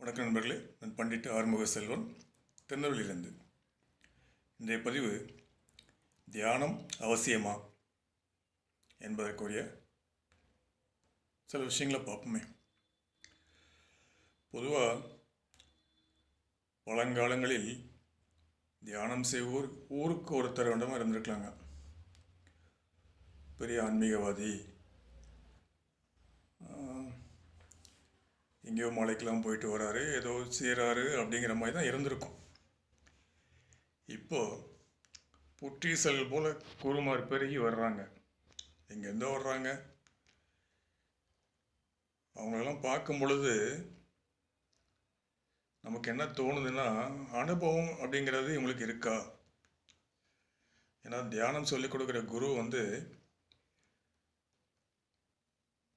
வணக்கம் நண்பர்களே நான் பண்டிட் ஆறுமுக செல்வன் திருநெல்வேலியிலிருந்து. இன்றைய பதிவு தியானம் அவசியமா என்பதற்குரிய சில விஷயங்களை பார்ப்போமே. பொதுவாக பழங்காலங்களில் தியானம் செய்வோர் ஊருக்கு ஒருத்தர் வேண்டாமல் இருந்திருக்கலாங்க. பெரிய ஆன்மீகவாதி எங்கேயோ மலைக்கெல்லாம் போயிட்டு வராரு ஏதோ செய்கிறாரு அப்படிங்கிற மாதிரி தான் இருந்திருக்கும். இப்போது புற்றீசல் போல் குருமார் பெருகி வர்றாங்க. எங்கேருந்தோ வர்றாங்க. அவங்களெல்லாம் பார்க்கும் பொழுது நமக்கு என்ன தோணுதுன்னா அனுபவம் அப்படிங்கிறது இவங்களுக்கு இருக்கா? ஏன்னா தியானம் சொல்லிக் கொடுக்குற குரு வந்து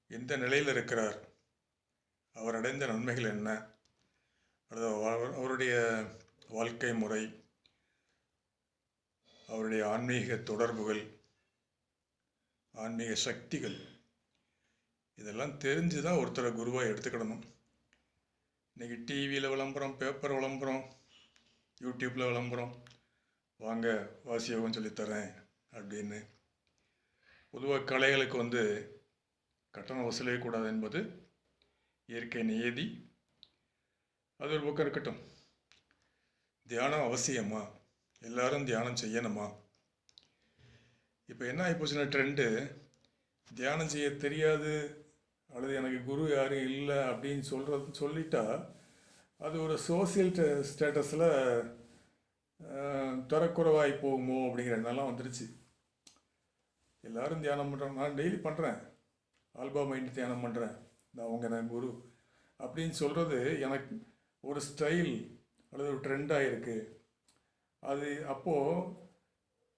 எந்த நிலையில் இருக்கிறார்? அவர் அடைந்த நன்மைகள் என்ன? அல்லது அவருடைய வாழ்க்கை முறை அவருடைய ஆன்மீக தொடர்புகள் ஆன்மீக சக்திகள் இதெல்லாம் தெரிஞ்சு தான் ஒருத்தரை குருவாக எடுத்துக்கிடணும். இன்றைக்கி டிவியில் விளம்பரம் பேப்பர் விளம்பரம் யூடியூப்பில் விளம்பரம் வாங்க வாசியோகம் சொல்லித்தரேன் அப்படின்னு. பொதுவாக கலைகளுக்கு வந்து கட்டணம் வசூலிக்கக்கூடாது என்பது இயற்கை நியதி. அது ஒரு பக்கம் இருக்கட்டும். தியானம் அவசியமா? எல்லாரும் தியானம் செய்யணுமா? இப்போ என்ன ஆகிப்போச்சுன்னா ட்ரெண்டு தியானம் செய்ய தெரியாது. அல்லது எனக்கு குரு யாரும் இல்லை அப்படின்னு சொல்கிறது சொல்லிட்டா அது ஒரு சோசியல் ஸ்டேட்டஸில் தரக்குறைவாகி போகுமோ அப்படிங்கிற எண்ணெல்லாம் வந்துருச்சு. எல்லோரும் தியானம் பண்ணுறாங்க நான் டெய்லி பண்ணுறேன் ஆல்பா மைண்ட் தியானம் பண்ணுறேன் நான் அவங்க நான் குரு. அப்படின்னு சொல்கிறது எனக்கு ஒரு ஸ்டைல் அல்லது ஒரு ட்ரெண்டாக இருக்குது அது அப்போது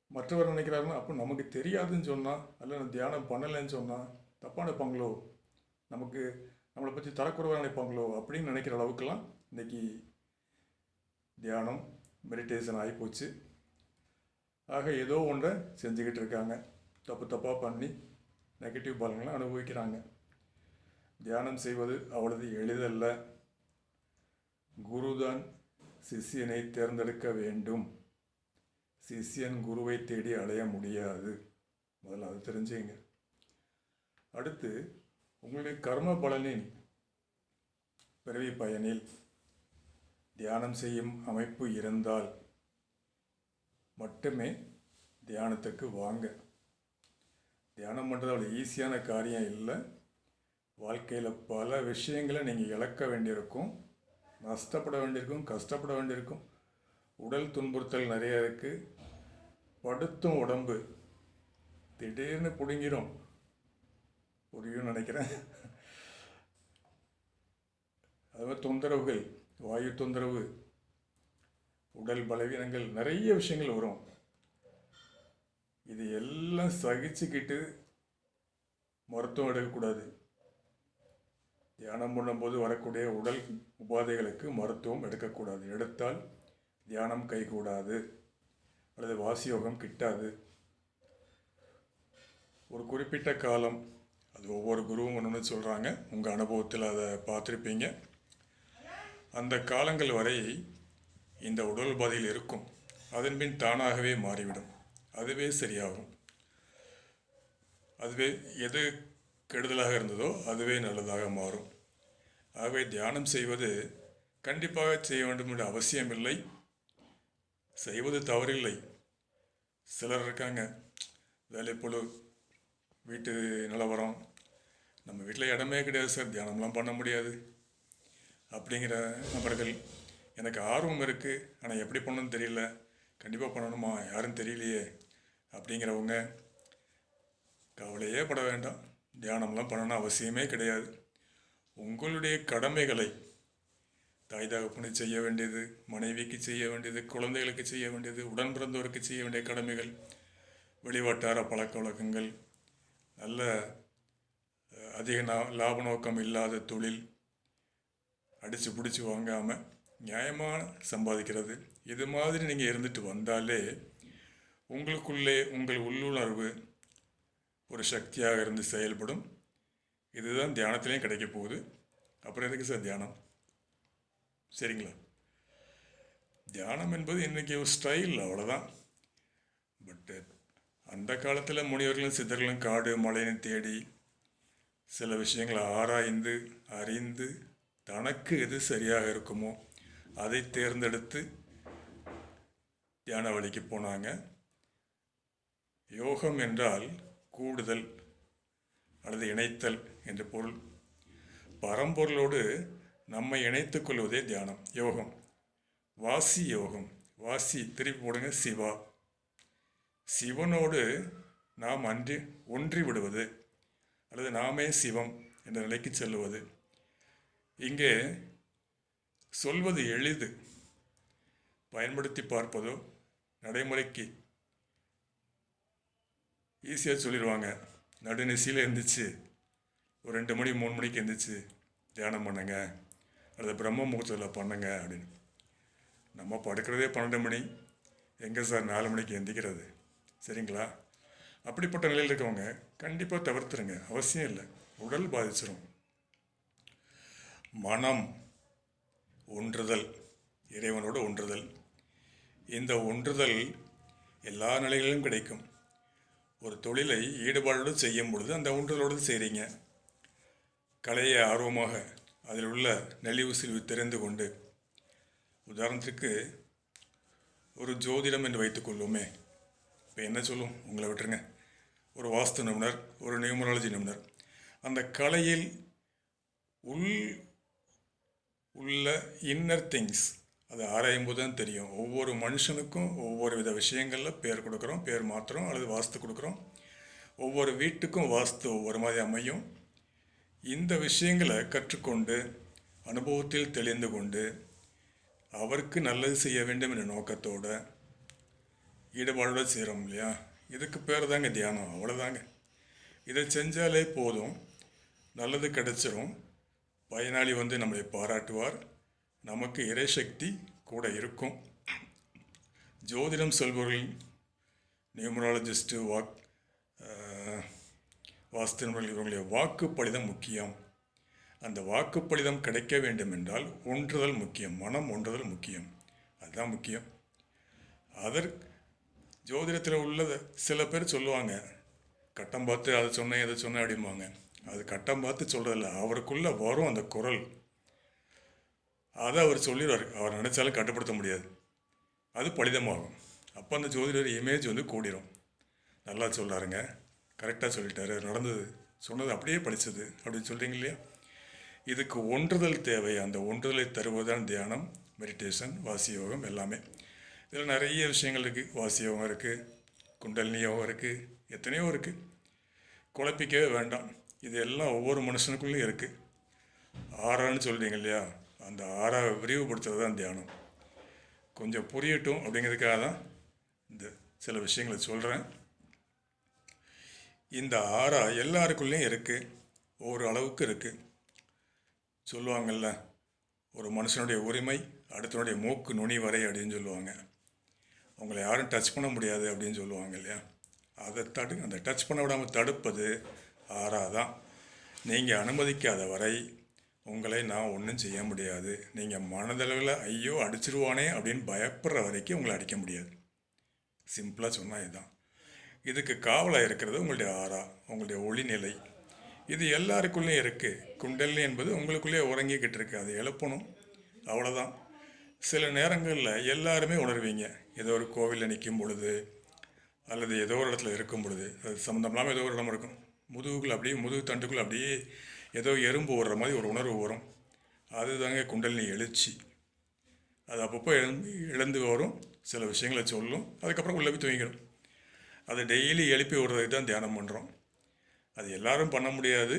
மற்றவர் நினைக்கிறாருன்னா அப்போ நமக்கு தெரியாதுன்னு சொன்னால் அல்ல நான் தியானம் பண்ணலைன்னு சொன்னால் தப்பாக நினைப்பாங்களோ? நமக்கு நம்மளை பற்றி தரக்குறைவாக நினைப்பாங்களோ? அப்படின்னு நினைக்கிற அளவுக்குலாம் இன்றைக்கி தியானம் மெடிடேஷன் ஆகிப்போச்சு ஆக ஏதோ ஒன்றை செஞ்சுக்கிட்டு இருக்காங்க. தப்பு தப்பாக பண்ணி நெகட்டிவ் பலன்களை அனுபவிக்கிறாங்க. தியானம் செய்வது அவ்வளவு எளிதல்ல. குருதான் சிஷ்யனை தேர்ந்தெடுக்க வேண்டும். சிஷ்யன் குருவை தேடி அடைய முடியாது. முதல்ல அது தெரிஞ்சுங்க. அடுத்து உங்களுடைய கர்ம பலனின் பிறவி பயனில் தியானம் செய்யும் அமைப்பு இருந்தால் மட்டுமே தியானத்துக்கு வாங்க. தியானம் பண்ணுறது அவ்வளோ ஈஸியான காரியம் இல்லை. வாழ்க்கையில் பல விஷயங்களை நீங்கள் இழக்க வேண்டியிருக்கும் நஷ்டப்பட வேண்டியிருக்கும் கஷ்டப்பட வேண்டியிருக்கும். உடல் துன்புறுத்தல் நிறைய இருக்குது படுத்தும் உடம்பு திடீர்னு பிடுங்கிடும் புரியும் நினைக்கிறேன். அது மாதிரி தொந்தரவுகள் வாயு தொந்தரவு உடல் பலவீனங்கள் நிறைய விஷயங்கள் வரும். இது எல்லாம் சகிச்சுக்கிட்டு மருத்துவம் எடுக்கக்கூடாது. தியானம் பண்ணும்போது வரக்கூடிய உடல் உபாதைகளுக்கு மருத்துவம் எடுக்கக்கூடாது. எடுத்தால் தியானம் கைகூடாது. அல்லது வாசியோகம் கிட்டாது. ஒரு குறிப்பிட்ட காலம் அது ஒவ்வொரு குருவும் ஒன்று சொல்கிறாங்க உங்கள் அனுபவத்தில் அதை பார்த்துருப்பீங்க. அந்த காலங்கள் வரை இந்த உடல் உபாதையில் இருக்கும். அதன் பின் தானாகவே மாறிவிடும். அதுவே சரியாகும். அதுவே எது கெடுதலாக இருந்ததோ அதுவே நல்லதாக மாறும். ஆகவே தியானம் செய்வது கண்டிப்பாக செய்ய வேண்டும் என்ற அவசியமில்லை. செய்வது தவறில்லை. சிலர் இருக்காங்க. வேலைப்பொழு வீட்டு நிலவரம். நம்ம வீட்டில் இடமே கிடையாது சார். தியானம்லாம் பண்ண முடியாது. அப்படிங்கிற நபர்கள். எனக்கு ஆர்வம் இருக்குது ஆனால் எப்படி பண்ணணும்னு தெரியல. கண்டிப்பாக பண்ணணுமா? யாரும் தெரியலையே. அப்படிங்கிறவங்க கவலையே பட வேண்டாம். தியானம்லாம் பண்ணணும் அவசியமே கிடையாது. உங்களுடைய கடமைகளை தாய் தகப்பனு செய்ய வேண்டியது மனைவிக்கு செய்ய வேண்டியது குழந்தைகளுக்கு செய்ய வேண்டியது உடன் பிறந்தோருக்கு செய்ய வேண்டிய கடமைகள் வெளிவட்டார பழக்க வழக்கங்கள் நல்ல அதிக லாப நோக்கம் இல்லாத தொழில் அடித்து பிடிச்சி வாங்காமல் நியாயமாக சம்பாதிக்கிறது இது மாதிரி நீங்கள் இருந்துட்டு வந்தாலே உங்களுக்குள்ளே உங்கள் உள்ளுணர்வு ஒரு சக்தியாக இருந்து செயல்படும். இதுதான் தியானத்திலையும் கிடைக்க போகுது. அப்புறம் எதுக்கு சார் தியானம்? சரிங்களா? தியானம் என்பது இன்றைக்கி ஒரு ஸ்டைல் அவ்வளோதான் பட்டு அந்த காலத்தில் முனிவர்களும் சித்தர்களும் காடு மலைன்னு தேடி சில விஷயங்களை ஆராய்ந்து அறிந்து தனக்கு எது சரியாக இருக்குமோ அதை தேர்ந்தெடுத்து தியான வழிக்கு போனாங்க. யோகம் என்றால் கூடுதல் அல்லது இணைத்தல் என்ற பொருள். பரம்பொருளோடு நம்மை இணைத்துக் கொள்வதே தியானம் யோகம். வாசி யோகம் வாசி திருப்பி போடுங்க சிவா. சிவனோடு நாம் அன்றி ஒன்றி விடுவது அல்லது நாமே சிவம் என்ற நிலைக்கு செல்லுவது. இங்கே சொல்வது எளிது. பயன்படுத்தி பார்ப்பதோ நடைமுறைக்கு ஈஸியாக சொல்லிடுவாங்க. நடுநிசையில் இருந்துச்சு. ஒரு ரெண்டு மணி மூணு மணிக்கு எழுந்திரிச்சு தியானம் பண்ணுங்க. அல்லது பிரம்ம முகூர்த்தத்தில் பண்ணுங்க அப்படின்னு. நம்ம படுக்கிறதே பன்னெண்டு மணி. எங்கே சார் நாலு மணிக்கு எந்திக்கிறது? சரிங்களா? அப்படிப்பட்ட நிலையில் இருக்கவங்க கண்டிப்பாக தவிர்த்துருங்க. அவசியம் இல்லை. உடல் பாதிச்சிடும் மனம் ஒன்றுதல். இறைவனோடு ஒன்றுதல். இந்த ஒன்றுதல் எல்லா நிலைகளிலும் கிடைக்கும். ஒரு தொழிலை ஈடுபாடோடு செய்யும் பொழுது அந்த உண்டுதலோடு செய்கிறீங்க கலையை ஆர்வமாக அதில் உள்ள நெளிவு சிலிவு தெரிந்து கொண்டு உதாரணத்துக்கு ஒரு ஜோதிடம் என்று வைத்துக்கொள்வோமே இப்போ என்ன சொல்லும்? உங்களை விட்டுருங்க. ஒரு வாஸ்து நிபுணர் ஒரு நியூமராலஜி நிபுணர். அந்த கலையில் உள் உள்ள இன்னர் திங்ஸ் அதை ஆராயும் போது தான் தெரியும். ஒவ்வொரு மனுஷனுக்கும் ஒவ்வொரு வித விஷயங்களில் பேர் கொடுக்குறோம் பேர் மாற்றுறோம் அல்லது வாஸ்து கொடுக்குறோம். ஒவ்வொரு வீட்டுக்கும் வாஸ்து ஒவ்வொரு மாதிரி அமையும். இந்த விஷயங்களை கற்றுக்கொண்டு அனுபவத்தில் தெளிந்து கொண்டு அவருக்கு நல்லது செய்ய வேண்டும் என்ற நோக்கத்தோடு ஈடுபாடோடு செய்கிறோம் இல்லையா? இதுக்கு பேர் தாங்க தியானம் அவ்வளோதாங்க இதை செஞ்சாலே போதும். நல்லது கிடச்சிரும். பயனாளி வந்து நம்மளை பாராட்டுவார். நமக்கு இறைசக்தி கூட இருக்கும். ஜோதிடம் சொல்பவர்கள் நியூமராலஜிஸ்ட்டு வாக் வாஸ்து இவர்களுடைய இவங்களுடைய வாக்குப்படிதம் முக்கியம். அந்த வாக்குப்படிதம் கிடைக்க வேண்டும் என்றால் ஒன்றுதல் முக்கியம் மனம் ஒன்றுதல் முக்கியம். அதுதான் முக்கியம். அதற் ஜோதிடத்தில் உள்ளதை சில பேர் சொல்லுவாங்க கட்டம் பார்த்து அதை சொன்னேன் இதை சொன்னேன் அப்படிம்பாங்க. அது கட்டம் பார்த்து சொல்கிறதில்ல அவருக்குள்ளே வரும் அந்த குரல். அதை அவர் சொல்லிடுவார். அவர் நினச்சாலும் கட்டுப்படுத்த முடியாது. அது பலிதமாகும். அப்போ அந்த ஜோதிடர் இமேஜ் வந்து கூடிரும். நல்லா சொல்கிறாருங்க கரெக்டாக சொல்லிட்டாரு. நடந்தது. சொன்னது அப்படியே படித்தது அப்படின்னு சொல்கிறீங்க இல்லையா? இதுக்கு ஒன்றுதல் தேவை. அந்த ஒன்றுதலை தருவதுதான் தியானம் மெடிடேஷன் வாசி யோகம் எல்லாமே. இதில் நிறைய விஷயங்கள் இருக்குது வாசி யோகம் இருக்குது குண்டலினி யோகம் இருக்குது எத்தனையோ இருக்குது குழப்பிக்கவே வேண்டாம். இது எல்லாம் ஒவ்வொரு மனுஷனுக்குள்ளேயும் இருக்குது ஆறான்னு சொல்கிறீங்க இல்லையா? அந்த ஆறாவை விரிவுபடுத்துறது தான் தியானம். கொஞ்சம் புரியட்டும் அப்படிங்கிறதுக்காக தான் இந்த சில விஷயங்களை சொல்கிறேன் இந்த ஆறா எல்லாருக்குள்ளேயும் இருக்குது ஒவ்வொரு அளவுக்கு இருக்குது சொல்லுவாங்கள்ல ஒரு மனுஷனுடைய உரிமை அடுத்தனுடைய மூக்கு நுனி வரை அப்படின்னு சொல்லுவாங்க. அவங்கள யாரும் டச் பண்ண முடியாது அப்படின்னு சொல்லுவாங்க இல்லையா? அதை தடு அந்த டச் பண்ண விடாமல் தடுப்பது ஆறாதான். நீங்கள் அனுமதிக்காத வரை உங்களை நான் ஒன்றும் செய்ய முடியாது. நீங்கள் மனதளவில் ஐயோ அடிச்சிருவானே அப்படின்னு பயப்படுற வரைக்கும் உங்களை அடிக்க முடியாது. சிம்பிளாக சொன்னால் இதுதான் இதுக்கு காவலாக இருக்கிறது உங்களுடைய ஆறா உங்களுடைய ஒளிநிலை. இது எல்லாருக்குள்ளேயும் இருக்குது குண்டல் என்பது உங்களுக்குள்ளேயே உறங்கிக்கிட்டு இருக்குது அதை எழுப்பணும். அவ்வளோதான் சில நேரங்களில் எல்லாருமே உணர்வீங்க. ஏதோ ஒரு கோவிலில் நிற்கும் பொழுது அல்லது ஏதோ ஒரு இடத்துல இருக்கும் பொழுது அது சம்மந்தம் இல்லாமல் ஏதோ ஒரு இடம் இருக்கும். முதுகுக்குள்ளே அப்படியே முதுகு தண்டுக்குள்ளே அப்படியே ஏதோ எறும்பு ஓடுற மாதிரி ஒரு உணர்வு வரும். அதுதாங்க குண்டலினி எழுச்சி. அது அப்பப்போ எழுந்து எழுந்து வரும். சில விஷயங்களை சொல்லும். அதுக்கப்புறம் உள்ளே போய் தூங்கிடும். அதை டெய்லி எழுப்பி விடுறதுக்கு தான் தியானம் பண்ணுறோம் அது எல்லாரும் பண்ண முடியாது.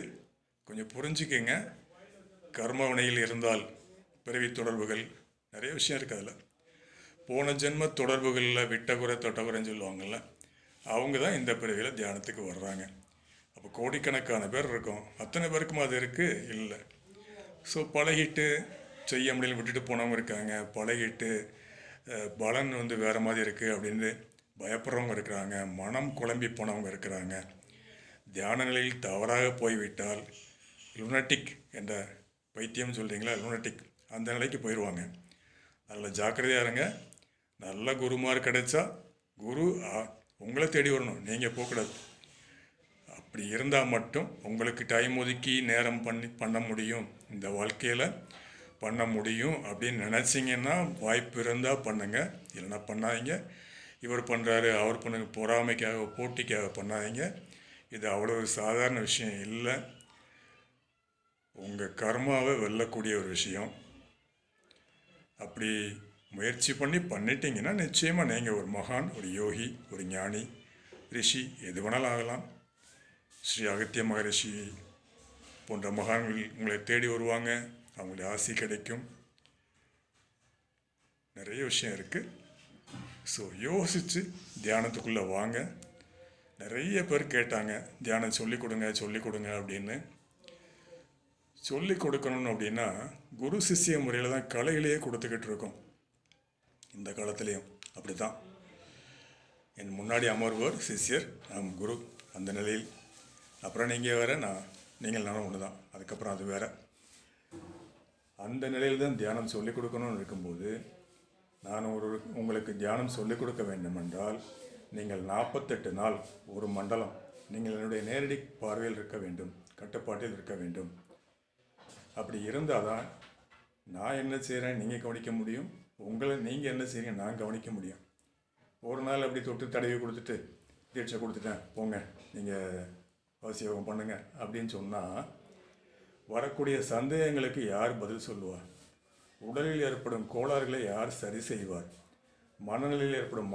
கொஞ்சம் புரிஞ்சுக்கங்க. கர்மவினையில் இருந்தால் பிறவி தொடர்புகள் நிறைய விஷயம் இருக்குது அதில். போன ஜென்ம தொடர்புகளில் விட்டகுறை தொட்டகுறைன்னு சொல்லுவாங்கள்ல அவங்க தான் இந்த பிறவியில் தியானத்துக்கு வர்றாங்க. இப்போ கோடிக்கணக்கான பேர் இருக்கோம். அத்தனை பேருக்கும் அது இருக்குது இல்லை. ஸோ பழகிட்டு செய்ய முடியல விட்டுட்டு போனவங்க இருக்காங்க. பழகிட்டு பலன் வந்து வேறு மாதிரி இருக்குது அப்படின்னு பயப்படுறவங்க இருக்கிறாங்க. மனம் குழம்பி போனவங்க இருக்கிறாங்க. தியான நிலையில் தவறாக போய்விட்டால் லுனட்டிக் என்ற பைத்தியம் சொல்கிறீங்களா லுனட்டிக் அந்த நிலைக்கு போயிடுவாங்க நல்ல ஜாக்கிரதையாக இருங்க. நல்ல குருமார் கிடைச்சா குரு உங்களை தேடி வரணும். நீங்கள் போகக்கூடாது. அப்படி இருந்தால் மட்டும் உங்களுக்கு டைம் ஒதுக்கி நேரம் பண்ணி பண்ண முடியும். இந்த வாழ்க்கையில் பண்ண முடியும் அப்படின்னு நினச்சிங்கன்னா வாய்ப்பு இருந்தால் பண்ணுங்கள் இல்லைன்னா பண்ணாதீங்க. இவர் பண்ணுறாரு அவர் பண்ணுங்க. பொறாமைக்காக போட்டிக்காக பண்ணாதீங்க. இது அவ்வளோ சாதாரண விஷயம் இல்லை. உங்கள் கர்மாவை வெல்லக்கூடிய ஒரு விஷயம். அப்படி முயற்சி பண்ணி பண்ணிட்டீங்கன்னா நிச்சயமாக நீங்கள் ஒரு மகான் ஒரு யோகி ஒரு ஞானி ரிஷி எது வேணாலும் ஆகலாம். ஸ்ரீ அகத்திய மகரிஷி போன்ற மகான்கள் உங்களை தேடி வருவாங்க. அவங்களுடைய ஆசி கிடைக்கும். நிறைய விஷயம் இருக்குது ஸோ யோசித்து தியானத்துக்குள்ளே வாங்க. நிறைய பேர் கேட்டாங்க தியானம் சொல்லிக் கொடுங்க சொல்லிக் கொடுங்க அப்படின்னு. சொல்லிக் கொடுக்கணும் அப்படின்னா குரு சிஷ்ய முறையில் தான் கலையிலேயே கொடுத்துக்கிட்டு இருக்கோம். இந்த காலத்துலேயும் அப்படி தான் என் முன்னாடி அமர்வோர் சிஷ்யர் நம் குரு அந்த நிலையில். அப்புறம் நீங்கள் வேறு நான் நீங்கள் நானும் ஒன்று தான் அதுக்கப்புறம் அது வேறு. அந்த நிலையில் தான் தியானம் சொல்லிக் கொடுக்கணும்னு இருக்கும்போது நான் ஒரு உங்களுக்கு தியானம் சொல்லிக் கொடுக்க வேண்டுமென்றால் நீங்கள் நாற்பத்தெட்டு நாள் ஒரு மண்டலம் நீங்கள் என்னுடைய நேரடி பார்வையில் இருக்க வேண்டும் கட்டுப்பாட்டில் இருக்க வேண்டும். அப்படி இருந்தால் தான் நான் என்ன செய்கிறேன் நீங்கள் கவனிக்க முடியும். உங்களை நீங்கள் என்ன செய்கிறீங்க நான் கவனிக்க முடியும். ஒரு நாள் அப்படி தொட்டு தடவி கொடுத்துட்டு தீட்சை கொடுத்துட்டேன் போங்க நீங்கள் அவசியம் பண்ணுங்க அப்படின்னு சொன்னால் வரக்கூடிய சந்தேகங்களுக்கு யார் பதில் சொல்லுவார்? உடலில் ஏற்படும் கோளாறுகளை யார் சரி செய்வார்? மனநிலையில் ஏற்படும்